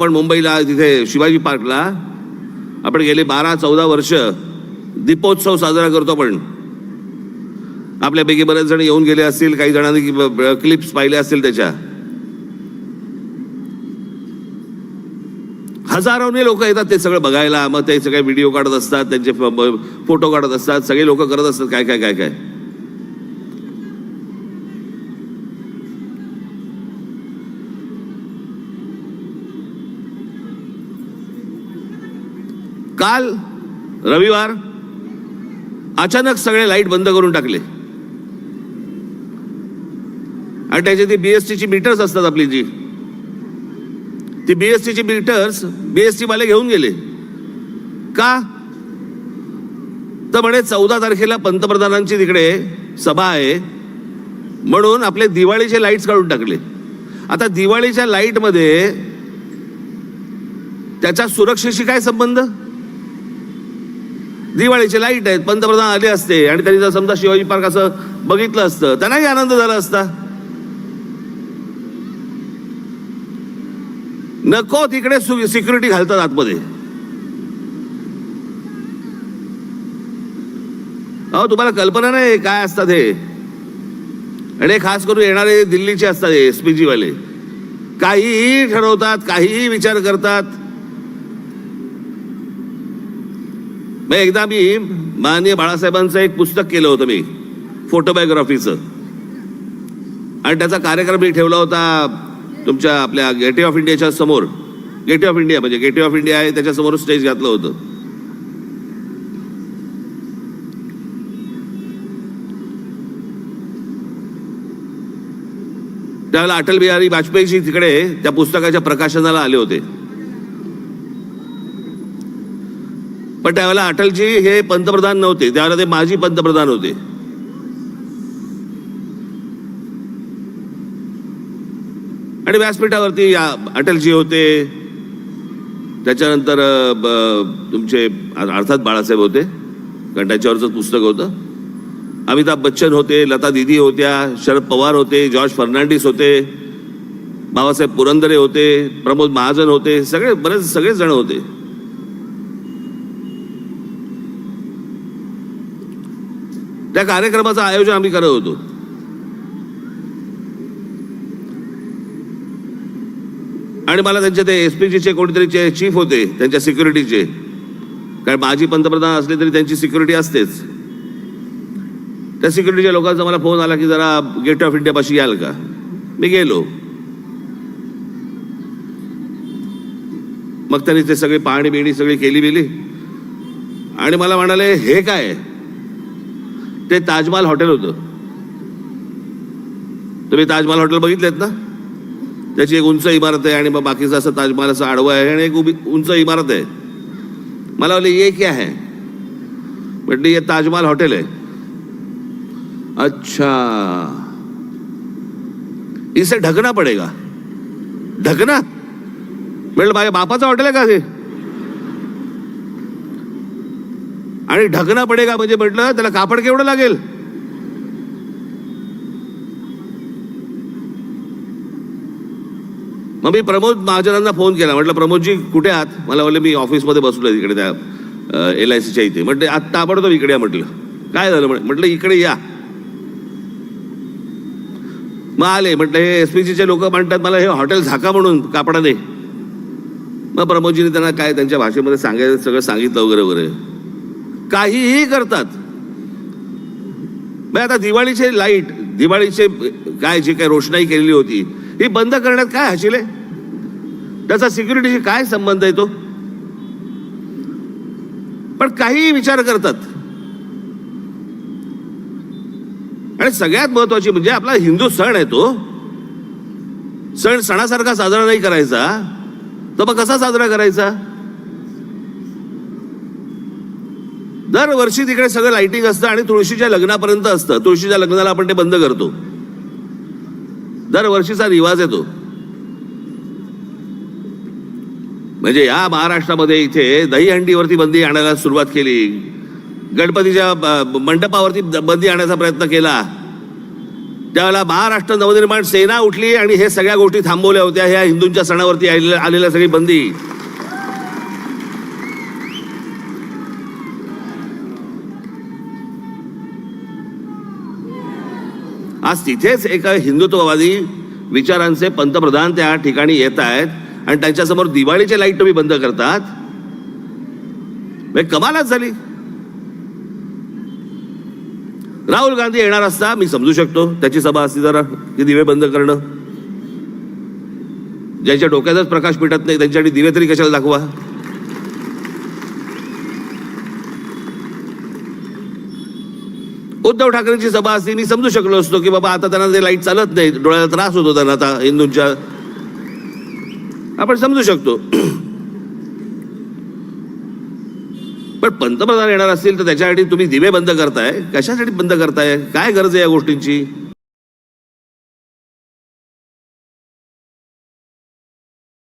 आपण मुंबईला तिथे शिवाजी पार्कला आपण गेले बारा चौदा वर्ष दीपोत्सव साजरा करतो आपण. आपल्यापैकी बरेच जण येऊन गेले असतील काही जणांनी क्लिप्स पाहिल्या असतील त्याच्या. हजारोने लोक येतात ते सगळं बघायला मग ते सगळे व्हिडिओ काढत असतात त्यांचे फोटो काढत असतात सगळे लोक करत असतात काय काय काय काय. काल रविवार अचानक सगळे लाइट बंद करून टाकले. आणि त्याची ती बीएसटीची मीटर्स असतात आपली जी. ती बीएसटीची मीटर्स बीएसटी वाले घेऊन गेले. का? तर म्हणे चौदा तारखेला पंतप्रधानांची तिकडे सभा आहे. म्हणून आपले दिवाळीचे लाईट्स काढून टाकले. आता दिवाळीच्या लाईटमध्ये त्याच्या सुरक्षेशी काय संबंध? दिवाळीचे लाइट आहेत पंतप्रधान आले असते आणि त्यांनी जर समजा शिवाजी पार्क असं बघितलं असतं त्यांनाही आनंद झाला असता. नको तिकडे सिक्युरिटी घालतात आतमध्ये. अहो तुम्हाला कल्पना नाही काय असतात हे. आणि खास करून येणारे दिल्लीचे असतात एस पी जी वाले. काहीही ठरवतात काहीही विचार करतात. मग एकदा मी माननीय बाळासाहेबांचं एक पुस्तक केलं होतं मी फोटोबायोग्राफीचं. आणि त्याचा कार्यक्रम मी ठेवला होता तुमच्या आपल्या गेटवे ऑफ इंडियाच्या समोर. गेटवे ऑफ इंडिया म्हणजे गेटवे ऑफ इंडिया आहे त्याच्यासमोर स्टेज घातलं होतं. त्यावेळेला अटल बिहारी वाजपेयीजी तिकडे त्या पुस्तकाच्या प्रकाशनाला आले होते. पण त्यावेळेला अटलजी हे पंतप्रधान नव्हते. त्यावेळेला ते माजी पंतप्रधान होते. आणि व्यासपीठावरती या- अटलजी होते. त्याच्यानंतर ब- तुमचे अर्थात बाळासाहेब होते. कारण त्याच्यावरच पुस्तक होतं. अमिताभ बच्चन होते लता दिदी होत्या शरद पवार होते जॉर्ज फर्नांडिस होते बाबासाहेब पुरंदरे होते प्रमोद महाजन होते सगळे बरेच सगळेच जण होते. त्या कार्यक्रमाचं आयोजन आम्ही करत होतो. आणि मला त्यांचे ते एस चे कोणीतरी चीफ होते त्यांच्या सिक्युरिटीचे कारण माजी पंतप्रधान असले तरी त्यांची सिक्युरिटी असतेच. त्या सिक्युरिटीच्या लोकांचा मला फोन आला की जरा गेट ऑफ इंडिया पाशी याल का? मी गेलो. मग त्यांनी ते सगळी पाहणी बिणी सगळी केली बिली आणि मला म्हणाले हे काय ते ताजमहाल हॉटेल होतं. तुम्ही ताजमहाल हॉटेल बघितलेत ना? त्याची एक उंच इमारत आहे आणि मग बाकीचं असं ताजमहाल असं आडवं आहे आणि एक उभी उंच इमारत आहे. मला बोले ये क्या है म्हटलं हे ताजमहाल हॉटेल आहे. अच्छा. इसे ढकना पडेगा. ढकना? म्हटलं माझ्या बापाचं हॉटेल आहे का हे आणि ढकना पडेगा म्हणजे म्हटलं त्याला कापड केवढं लागेल? मग मी प्रमोद महाजनांना फोन केला. म्हटलं प्रमोदजी कुठे आहात? मला म्हटलं मी ऑफिसमध्ये बसलोय तिकडे त्या एल आय सीच्या इथे. म्हटलं आत्ता ताबडतोब इकडे या म्हटलं. काय झालं? म्हटलं इकडे या. मग आले. म्हटलं हे एस पी सीचे लोक म्हणतात मला हे हॉटेल झाका म्हणून कापडाने. मग प्रमोदजीने त्यांना काय त्यांच्या भाषेमध्ये सांगायचं सगळं सांगितलं वगैरे वगैरे. काहीही करतात. मग आता दिवाळीचे लाइट दिवाळीचे काय जी काय रोषणाई केलेली होती ही बंद करण्यात काय हशिले? त्याचा सिक्युरिटीशी काय संबंध आहे तो? पण काहीही विचार करतात. आणि सगळ्यात महत्वाची म्हणजे आपला हिंदू सण आहे तो. सण सणासारखा साजरा नाही करायचा. तर मग कसा साजरा करायचा? दरवर्षी तिकडे सगळं लाइटिंग असतं आणि तुळशीच्या लग्नापर्यंत असतं. तुळशीच्या लग्नाला आपण ते बंद करतो. दरवर्षीचा रिवाज येतो. म्हणजे या महाराष्ट्रामध्ये इथे दहीहंडीवरती बंदी आणायला सुरुवात केली. गणपतीच्या मंडपावरती बंदी आणायचा प्रयत्न केला. त्यावेळेला महाराष्ट्र नवनिर्माण सेना उठली आणि हे सगळ्या गोष्टी थांबवल्या होत्या. ह्या हिंदूंच्या सणावरती आलेल्या आलेल्या सगळी बंदी. आज तिथेच एका हिंदुत्ववादी विचारांचे पंतप्रधान त्या ठिकाणी येत आहेत आणि त्यांच्यासमोर दिवाळीचे लाइट तुम्ही बंद करतात? म्हणजे कमालच झाली. राहुल गांधी येणार असता मी समजू शकतो. त्याची सभा असती जरा की दिवे बंद करणं. ज्यांच्या डोक्यातच प्रकाश पिटत नाही त्यांच्यासाठी दिवे तरी कशाला दाखवा? उद्धव ठाकरेंची सभा असती मी समजू शकलो असतो की बाबा आता त्यांना ते लाइट चालत नाही डोळ्याला त्रास होतो त्यांना आता हिंदूंच्या. आपण समजू शकतो. पण पंतप्रधान येणार असतील तर त्याच्यासाठी तुम्ही दिवे बंद करताय? कशासाठी बंद करताय? काय गरज आहे या गोष्टींची?